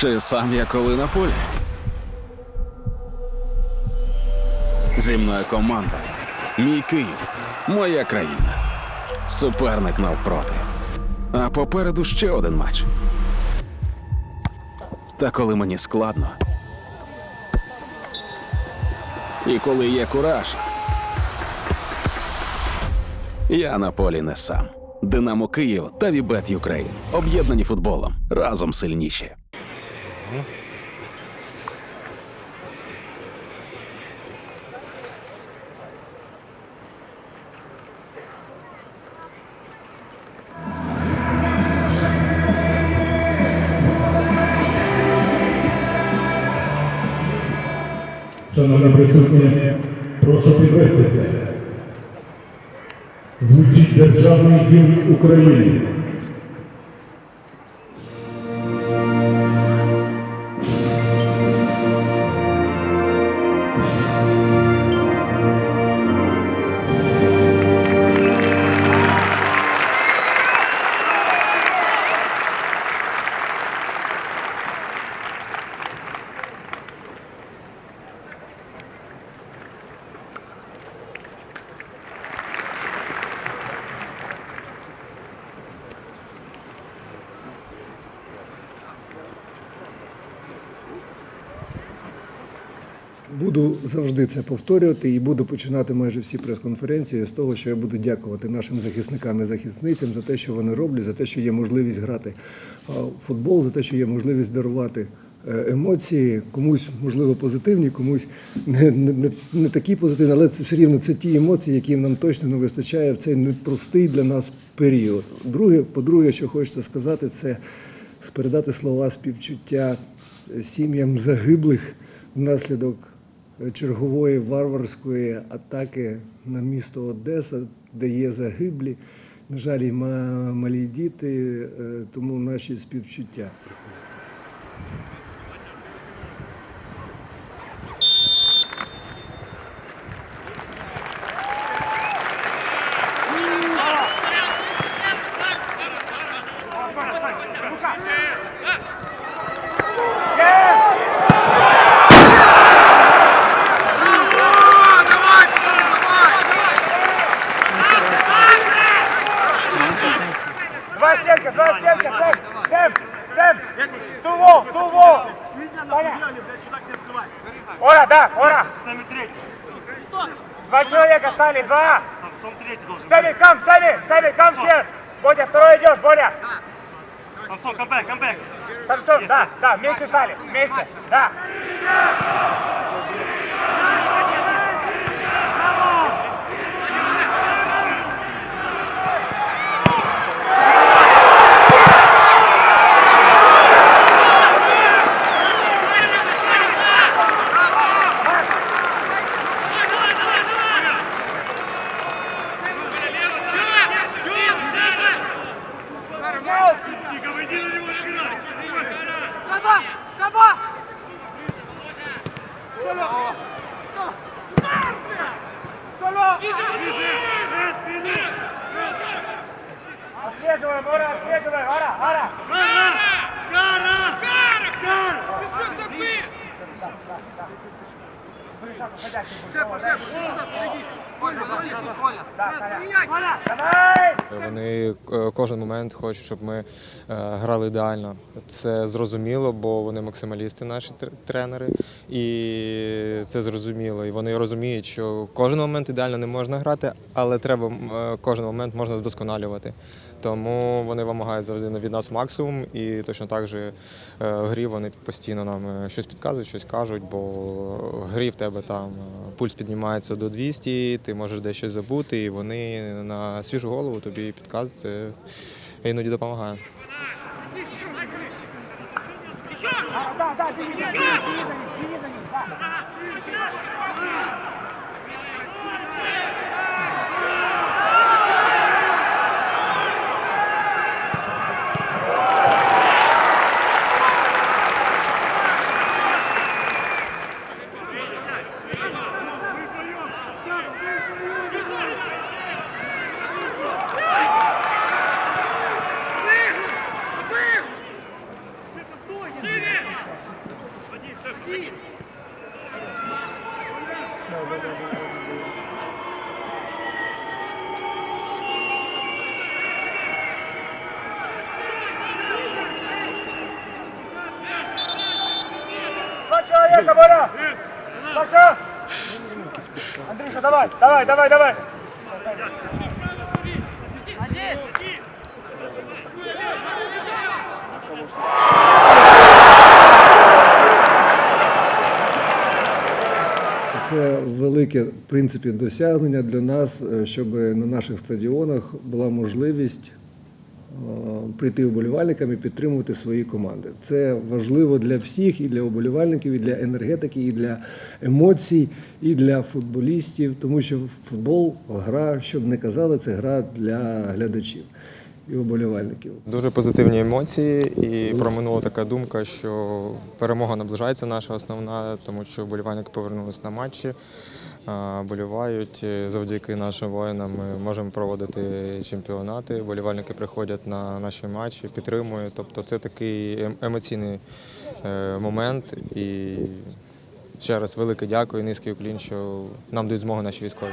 Чи сам я коли на полі? Зі мною команда. Мій Київ, моя країна. Суперник навпроти. А попереду ще один матч. Та коли мені складно. І коли є кураж, я на полі не сам. Динамо Київ та Вібет Юкрейн. Об'єднані футболом. Разом сильніші. Шановні присутні, прошу підвестися. Звучить державний гімн України. Буду завжди це повторювати і буду починати майже всі прес-конференції з того, що я буду дякувати нашим захисникам і захисницям за те, що вони роблять, за те, що є можливість грати в футбол, за те, що є можливість дарувати е, емоції, комусь можливо позитивні, комусь не, не, не, такі позитивні, але це все рівно це ті емоції, які нам точно не вистачає в цей непростий для нас період. Друге, по-друге, що хочеться сказати, це передати слова співчуття сім'ям загиблих внаслідок чергової варварської атаки на місто Одеса, де є загиблі. На жаль, і малі діти, е, тому наші співчуття. Ора, да, Ора. Два человека стали, два. Сами, кам, сами, сами, кам, here. Бодя, второй идешь, Боря. Самсон, камбэк, камбэк. Самсон, да, да, вместе стали, вместе, да. Ора, Ора. Гара! Гара! пожалуйста, Давай! Вони е, кожен момент хочуть, щоб ми е, грали ідеально. Це зрозуміло, бо вони максималісти, наші тренери, і це зрозуміло. І вони розуміють, що кожен момент ідеально не можна грати, але треба е, кожен момент можна вдосконалювати. Тому вони вимагають завжди від нас максимум, і точно так же е, в грі вони постійно нам е, щось підказують, щось кажуть, бо в грі в тебе там е, пульс піднімається до 200, ти можеш десь щось забути, і вони на свіжу голову тобі підказують, іноді допомагає. Да, да, Саша! Андрюша, давай, давай, давай, давай! Це велике в принципі досягнення для нас, е, щоб на наших стадіонах була можливість е, прийти вболівальникам і підтримувати свої команди. Це важливо для всіх, і для вболівальників, і для енергетики, і для емоцій, і для футболістів, тому що футбол гра, щоб не казали, це гра для глядачів і вболівальників. Дуже позитивні емоції, і проминула така думка, що перемога наближається наша основна, тому що болівальники повернулись на матчі, болівають. Завдяки нашим воїнам ми можемо проводити чемпіонати. Болівальники приходять на наші матчі, підтримують. Тобто це такий ем- емоційний е, момент. І ще раз велике дякую, низький уклін, що нам дають змогу наші військові.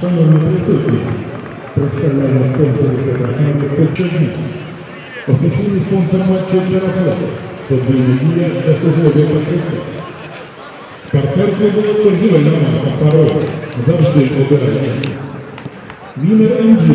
Шановні присутні, представляємо програми «Почерні». Офіційний спонсор матчу «Чероплес». Подвійна дія та свободи покриття. Партнер клубу торгівельна марка «Фарол». Завжди обирає. Вінер МГ.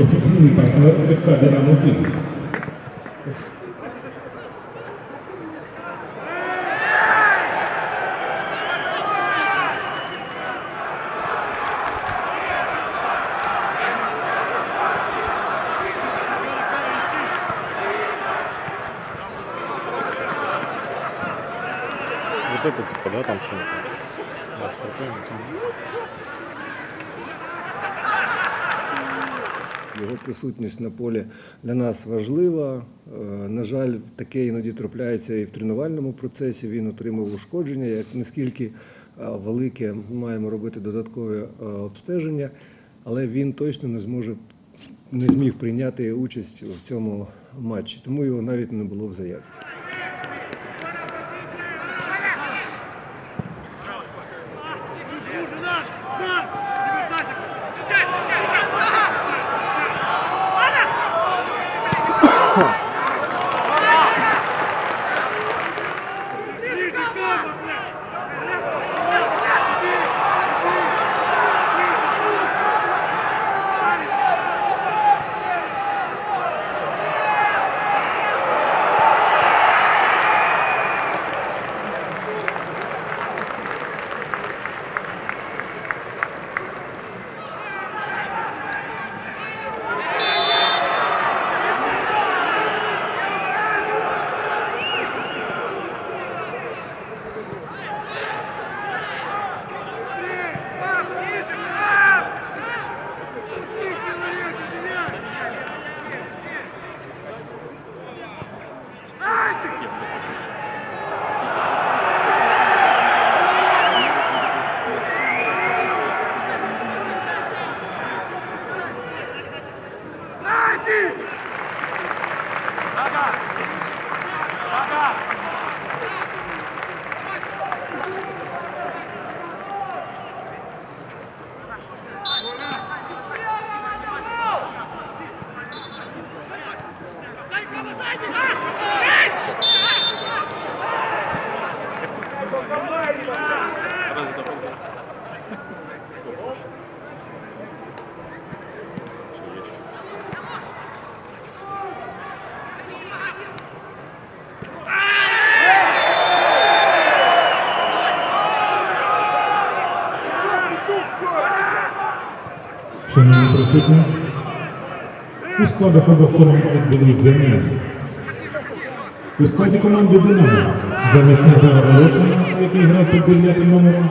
Офіційний партнер ФК «Динамо Київ». Это типа, да, там? Да, спокойненько. Його присутність на полі для нас важлива. Е, На жаль, таке іноді трапляється і в тренувальному процесі. Він отримав ушкодження. Як наскільки е, велике, ми маємо робити додаткові е, обстеження, але він точно не зможе не зміг прийняти участь в цьому матчі, тому його навіть не було в заявці. 哼 присутні, у складах обох команд відбулись заміни. У складі команди «Динамо» замість Назара Волошина, який грав під 9 номером,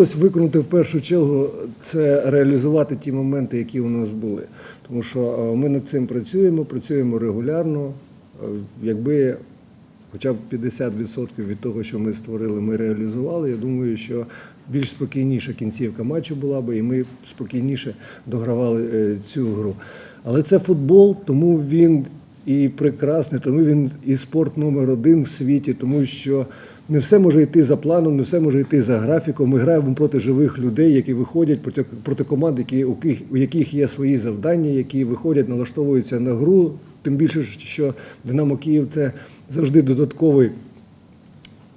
Вдалося виконати в першу чергу це реалізувати ті моменти, які у нас були. Тому що е, ми над цим працюємо, працюємо регулярно. Е, Якби хоча б 50% від того, що ми створили, ми реалізували, я думаю, що більш спокійніша кінцівка матчу була би, і ми спокійніше догравали е, цю гру. Але це футбол, тому він і прекрасний, тому він і спорт номер один в світі, тому що не все може йти за планом, не все може йти за графіком. Ми граємо проти живих людей, які виходять проти, проти команд, які, у, яких, у яких є свої завдання, які виходять, налаштовуються на гру. Тим більше, що Динамо Київ це завжди додатковий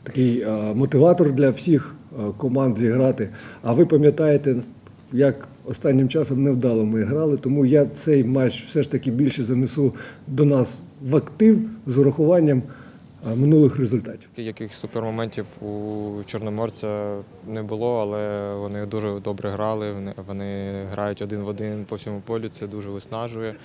такий е, мотиватор для всіх команд зіграти. А ви пам'ятаєте, як останнім часом невдало ми грали, тому я цей матч все ж таки більше занесу до нас в актив з урахуванням минулих результатів. Яких супермоментів у Чорноморця не було, але вони дуже добре грали. Вони- грають один в один по всьому полю. Це дуже виснажує.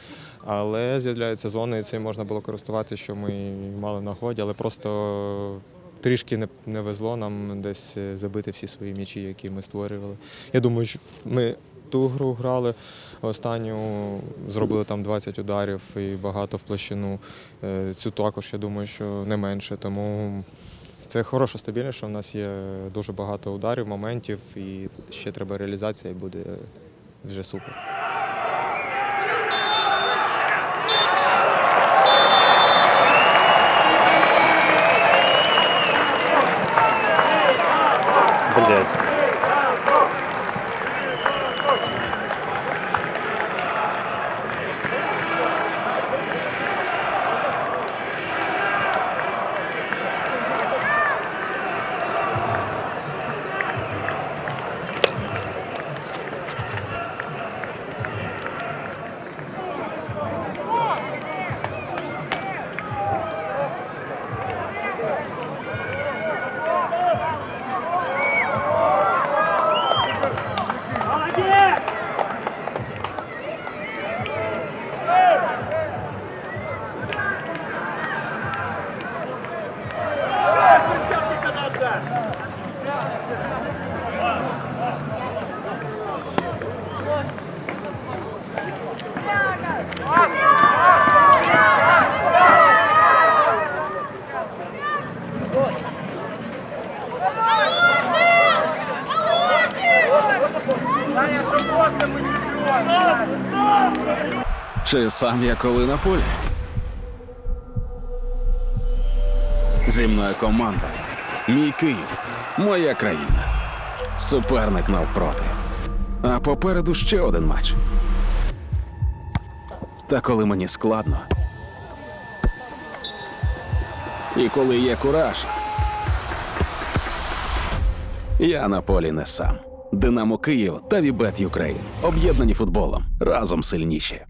Але з'являються зони, і цим можна було користуватися, що ми мали нагоді, але просто трішки не, везло нам десь е, забити всі свої м'ячі, які ми створювали. Я думаю, що ми ту гру грали. Останню зробили там 20 ударів і багато в площину. Е, Цю також, я думаю, що не менше. Тому це хороша стабільність, що в нас є дуже багато ударів, моментів, і ще треба реалізація, і буде вже супер. Чи сам я коли на полі? Зі мною команда. Мій Київ, моя країна. Суперник навпроти. А попереду ще один матч. Та коли мені складно. І коли є кураж. Я на полі не сам. Динамо Київ та Вібет Юкрейн. Об'єднані футболом. Разом сильніші.